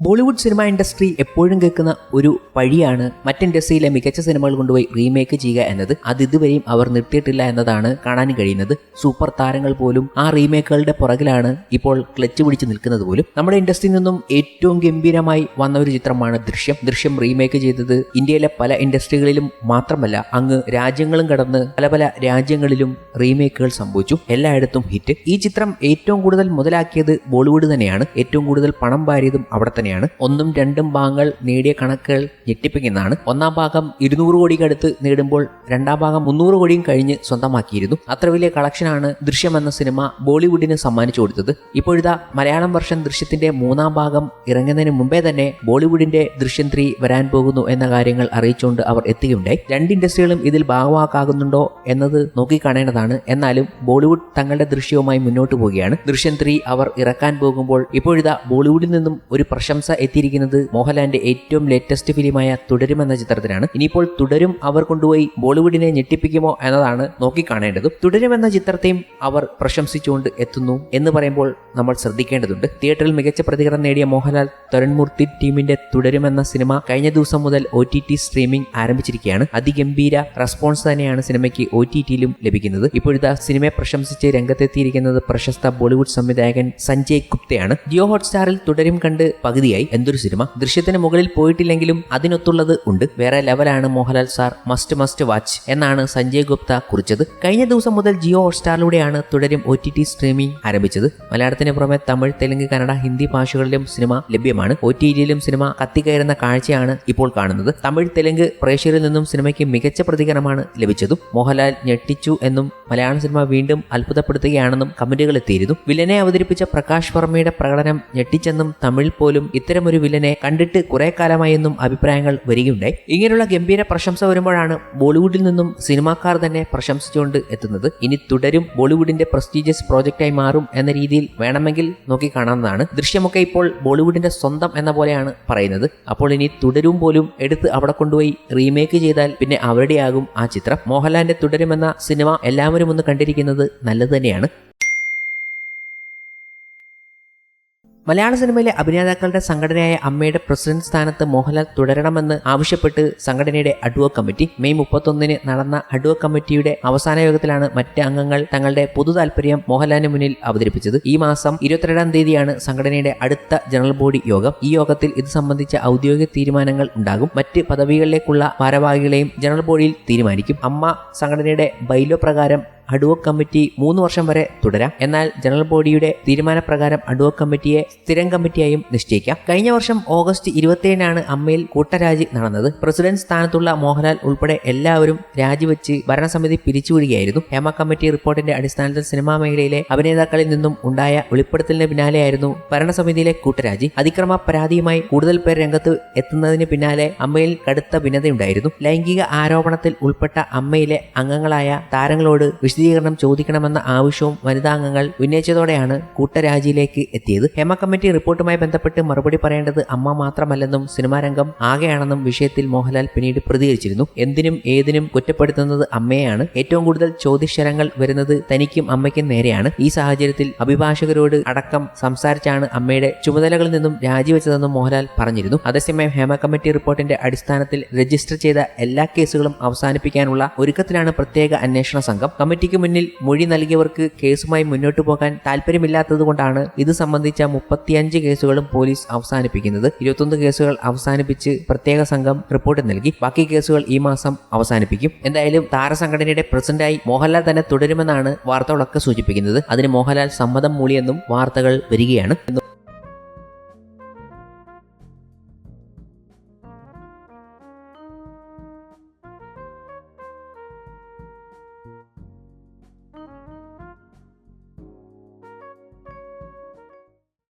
Bollywood cinema industry എപ്പോഴും കേൾക്കുന്ന ഒരു വഴിയാണ് മറ്റ് ഇൻഡസ്ട്രിയിലെ മികച്ച സിനിമകൾ കൊണ്ടുപോയി റീമേക്ക് ചെയ്യുക എന്നത്. അത് ഇതുവരെയും അവർ നിർത്തിയിട്ടില്ല എന്നതാണ് കാണാൻ കഴിയുന്നത്. സൂപ്പർ താരങ്ങൾ പോലും ആ റീമേക്കുകളുടെ പുറകിലാണ് ഇപ്പോൾ ക്ലച്ച് പിടിച്ച് നിൽക്കുന്നത് പോലും. നമ്മുടെ ഇൻഡസ്ട്രിയിൽ നിന്നും ഏറ്റവും ഗംഭീരമായി വന്ന ഒരു ചിത്രമാണ് ദൃശ്യം. ദൃശ്യം റീമേക്ക് ചെയ്തത് ഇന്ത്യയിലെ പല ഇൻഡസ്ട്രികളിലും മാത്രമല്ല അങ്ങ് രാജ്യങ്ങളും കടന്ന് പല പല രാജ്യങ്ങളിലും റീമേക്കുകൾ സംഭവിച്ചു. എല്ലായിടത്തും ഹിറ്റ്. ഈ ചിത്രം ഏറ്റവും കൂടുതൽ മുതലാക്കിയത് ബോളിവുഡ് തന്നെയാണ്. ഏറ്റവും കൂടുതൽ പണം വാരിയതും അവിടെ തന്നെയാണ്. ഒന്നും രണ്ടും ഭാഗങ്ങൾ നേടിയ കണക്കുകൾ ഞെട്ടിപ്പിക്കുന്നതാണ്. ഒന്നാം ഭാഗം ഇരുന്നൂറ് കോടിക്ക് അടുത്ത് നേടുമ്പോൾ രണ്ടാം ഭാഗം മുന്നൂറ് കോടിയും കഴിഞ്ഞ് സ്വന്തമാക്കിയിരുന്നു. അത്ര വലിയ കളക്ഷനാണ് ദൃശ്യം എന്ന സിനിമ ബോളിവുഡിന് സമ്മാനിച്ചു കൊടുത്തത്. ഇപ്പോഴിതാ മലയാളം വർഷം ദൃശ്യത്തിന്റെ മൂന്നാം ഭാഗം ഇറങ്ങുന്നതിന് മുമ്പേ തന്നെ ബോളിവുഡിന്റെ ദൃശ്യം ത്രീ വരാൻ പോകുന്നു എന്ന കാര്യങ്ങൾ അറിയിച്ചുകൊണ്ട് അവർ എത്തുകയുണ്ടായി. രണ്ട് ഇൻഡസ്ട്രികളും ഇതിൽ ഭാഗമാക്കാകുന്നുണ്ടോ എന്നത് നോക്കിക്കാണേണ്ടതാണ്. എന്നാലും ബോളിവുഡ് തങ്ങളുടെ ദൃശ്യവുമായി മുന്നോട്ട് പോവുകയാണ്. ദൃശ്യം ത്രീ അവർ ഇറക്കാൻ പോകുമ്പോൾ ഇപ്പോഴിതാ ബോളിവുഡിൽ നിന്നും ഒരു പ്രശംസ എത്തിയിരിക്കുന്നത് മോഹൻലാലിന്റെ ഏറ്റവും ലേറ്റസ്റ്റ് ഫിലിമായ തുടരും എന്ന ചിത്രത്തിനാണ് ഇനിയിപ്പോൾ തുടരും അവർ കൊണ്ടുപോയി ബോളിവുഡിനെ ഞെട്ടിപ്പിക്കുമോ എന്നതാണ് നോക്കിക്കാണേണ്ടതും. തുടരും എന്ന ചിത്രത്തെയും അവർ പ്രശംസിച്ചുകൊണ്ട് എത്തുന്നു എന്ന് പറയുമ്പോൾ നമ്മൾ ശ്രദ്ധിക്കേണ്ടതുണ്ട്. തിയേറ്ററിൽ മികച്ച പ്രതികരണം നേടിയ മോഹൻലാൽ തരുൺമൂർത്തി ടീമിന്റെ തുടരും എന്ന സിനിമ കഴിഞ്ഞ ദിവസം മുതൽ ഒ ടി ടി സ്ട്രീമിംഗ് ആരംഭിച്ചിരിക്കുകയാണ്. അതിഗംഭീര റെസ്പോൺസ് തന്നെയാണ് സിനിമയ്ക്ക് ഒ ടി ടിയിലും ലഭിക്കുന്നത്. ഇപ്പോഴത്തെ സിനിമയെ പ്രശംസിച്ച് രംഗത്തെത്തിയിരിക്കുന്നത് പ്രശസ്ത ബോളിവുഡ് സംവിധായകൻ സഞ്ജയ് ഗുപ്തയാണ്. ജിയോ ഹോട്ട്സ്റ്റാറിൽ തുടരും കണ്ട് പകുതിയായി എന്തൊരു സിനിമ? ദൃശ്യത്തിന് മുകളിൽ പോയിട്ടില്ലെങ്കിലും അതിനൊത്തുള്ളത് ഉണ്ട്. വേറെ ലെവലാണ് Mohanlal sir. Must must watch എന്നാണ് സഞ്ജയ് ഗുപ്ത കുറിച്ചത്. കഴിഞ്ഞ ദിവസം മുതൽ ജിയോ ഹോട്ട്സ്റ്റാറിലൂടെയാണ് തുടരും ഒ ടി ടി സ്ട്രീമിംഗ് ആരംഭിച്ചത്. മലയാളത്തിന് പുറമെ തമിഴ് തെലുങ്ക് കന്നഡ ഹിന്ദി ഭാഷകളിലും സിനിമ ലഭ്യമാണ്. ഒ ടി ടിയിലും സിനിമ കത്തിക്കയറുന്ന കാഴ്ചയാണ് ഇപ്പോൾ കാണുന്നത്. തമിഴ് തെലുങ്ക് പ്രേക്ഷകരിൽ നിന്നും സിനിമയ്ക്ക് മികച്ച പ്രതികരണമാണ് ലഭിച്ചതും. മോഹൻലാൽ ഞെട്ടിച്ചു എന്നും മലയാള സിനിമ വീണ്ടും അത്ഭുതപ്പെടുത്തുകയാണെന്നും കമന്റുകൾ എത്തിയിരുന്നു. വില്ലനെ അവതരിപ്പിച്ച പ്രകാശ് വർമ്മയുടെ പ്രകടനം ഞെട്ടിച്ചെന്നും തമിഴിൽ പോലും ഇത്തരമൊരു വില്ലനെ കണ്ടിട്ട് കുറെ കാലമായെന്നും അഭിപ്രായങ്ങൾ വരികയുണ്ടായി. ഇങ്ങനെയുള്ള ഗംഭീര പ്രശംസ വരുമ്പോഴാണ് ബോളിവുഡിൽ നിന്നും സിനിമാക്കാർ തന്നെ പ്രശംസിച്ചുകൊണ്ട് എത്തുന്നത്. ഇനി തുടരും ബോളിവുഡിന്റെ പ്രസ്റ്റീജിയസ് പ്രോജക്റ്റായി മാറും എന്ന രീതിയിൽ വേണമെങ്കിൽ നോക്കി കാണാവുന്നതാണ്. ദൃശ്യമൊക്കെ ഇപ്പോൾ ബോളിവുഡിന്റെ സ്വന്തം എന്ന പോലെയാണ് പറയുന്നത്. അപ്പോൾ ഇനി തുടരും പോലും എടുത്ത് അവിടെ കൊണ്ടുപോയി റീമേക്ക് ചെയ്താൽ പിന്നെ അവരുടെയാകും ആ ചിത്രം. മോഹൻലാലിന്റെ തുടരുമെന്ന സിനിമ എല്ലാവരും ഒന്ന് കണ്ടിരിക്കുന്നത് നല്ലത് തന്നെയാണ്. മലയാള സിനിമയിലെ അഭിനേതാക്കളുടെ സംഘടനയായ അമ്മയുടെ പ്രസിഡന്റ് സ്ഥാനത്ത് മോഹൻലാൽ തുടരണമെന്ന് ആവശ്യപ്പെട്ട് സംഘടനയുടെ അഡ്വോ കമ്മിറ്റി. മെയ് മുപ്പത്തൊന്നിന് നടന്ന അഡ്വോ കമ്മിറ്റിയുടെ അവസാന യോഗത്തിലാണ് മറ്റ് അംഗങ്ങൾ തങ്ങളുടെ പൊതു താൽപര്യം മോഹൻലാലിന് മുന്നിൽ അവതരിപ്പിച്ചത്. ഈ മാസം ഇരുപത്തിരണ്ടാം തീയതിയാണ് സംഘടനയുടെ അടുത്ത ജനറൽ ബോഡി യോഗം. ഈ യോഗത്തിൽ ഇത് സംബന്ധിച്ച ഔദ്യോഗിക തീരുമാനങ്ങൾ ഉണ്ടാകും. മറ്റ് പദവികളിലേക്കുള്ള ഭാരവാഹികളെയും ജനറൽ ബോഡിയിൽ തീരുമാനിക്കും. അമ്മ സംഘടനയുടെ ബൈലോ പ്രകാരം അഡ്വോ കമ്മിറ്റി മൂന്ന് വർഷം വരെ തുടരാം. എന്നാൽ ജനറൽ ബോഡിയുടെ തീരുമാനപ്രകാരം അഡ്വോക് കമ്മിറ്റിയെ സ്ഥിരം കമ്മിറ്റിയായും നിശ്ചയിക്കാം. കഴിഞ്ഞ വർഷം ഓഗസ്റ്റ് ഇരുപത്തിയേഴിനാണ് അമ്മയിൽ കൂട്ടരാജി നടന്നത്. പ്രസിഡന്റ് സ്ഥാനത്തുള്ള മോഹൻലാൽ ഉൾപ്പെടെ എല്ലാവരും രാജിവെച്ച് ഭരണസമിതി പിരിച്ചുവിടുകയായിരുന്നു. ഹേമ കമ്മിറ്റി റിപ്പോർട്ടിന്റെ അടിസ്ഥാനത്തിൽ സിനിമാ മേഖലയിലെ അഭിനേതാക്കളിൽ നിന്നും ഉണ്ടായ വെളിപ്പെടുത്തലിന് പിന്നാലെയായിരുന്നു ഭരണസമിതിയിലെ കൂട്ടരാജി. അതിക്രമ പരാതിയുമായി കൂടുതൽ പേർ രംഗത്ത് എത്തുന്നതിന് പിന്നാലെ അമ്മയിൽ കടുത്ത ഭിന്നതയുണ്ടായിരുന്നു. ലൈംഗിക ആരോപണത്തിൽ ഉൾപ്പെട്ട അമ്മയിലെ അംഗങ്ങളായ താരങ്ങളോട് വിശദീകരണം ചോദിക്കണമെന്ന ആവശ്യവും വനിതാംഗങ്ങൾ ഉന്നയിച്ചതോടെയാണ് കൂട്ടരാജിയിലേക്ക് എത്തിയത്. ഹേമ കമ്മിറ്റി റിപ്പോർട്ടുമായി ബന്ധപ്പെട്ട് മറുപടി പറയേണ്ടത് അമ്മ മാത്രമല്ലെന്നും സിനിമാ രംഗം ആകെയാണെന്നും വിഷയത്തിൽ മോഹൻലാൽ പിന്നീട് പ്രതികരിച്ചിരുന്നു. എന്തിനും ഏതിനും കുറ്റപ്പെടുത്തുന്നത് അമ്മയെയാണ്. ഏറ്റവും കൂടുതൽ ചോദ്യശരങ്ങൾ വരുന്നത് തനിക്കും അമ്മയ്ക്കും നേരെയാണ്. ഈ സാഹചര്യത്തിൽ അഭിഭാഷകരോട് അടക്കം സംസാരിച്ചാണ് അമ്മയുടെ ചുമതലകളിൽ നിന്നും രാജിവെച്ചതെന്നും മോഹൻലാൽ പറഞ്ഞിരുന്നു. അതേസമയം ഹേമ കമ്മിറ്റി റിപ്പോർട്ടിന്റെ അടിസ്ഥാനത്തിൽ രജിസ്റ്റർ ചെയ്ത എല്ലാ കേസുകളും അവസാനിപ്പിക്കാനുള്ള ഒരുക്കത്തിലാണ് പ്രത്യേക അന്വേഷണ സംഘം. കമ്മിറ്റിക്ക് മുന്നിൽ മൊഴി നൽകിയവർക്ക് കേസുമായി മുന്നോട്ടു പോകാൻ താല്പര്യമില്ലാത്തതുകൊണ്ടാണ് ഇത് സംബന്ധിച്ച മുപ്പത്തിയഞ്ച് കേസുകളും പോലീസ് അവസാനിപ്പിക്കുന്നത്. ഇരുപത്തൊന്ന് കേസുകൾ അവസാനിപ്പിച്ച് പ്രത്യേക സംഘം റിപ്പോർട്ട് നൽകി. ബാക്കി കേസുകൾ ഈ മാസം അവസാനിപ്പിക്കും. എന്തായാലും താരസംഘടനയുടെ പ്രസിഡന്റായി മോഹൻലാൽ തന്നെ തുടരുമെന്നാണ് വാർത്തകളൊക്കെ സൂചിപ്പിക്കുന്നത്. അതിന് മോഹൻലാൽ സമ്മതം മൂളിയെന്നും വാർത്തകൾ വരികയാണ്.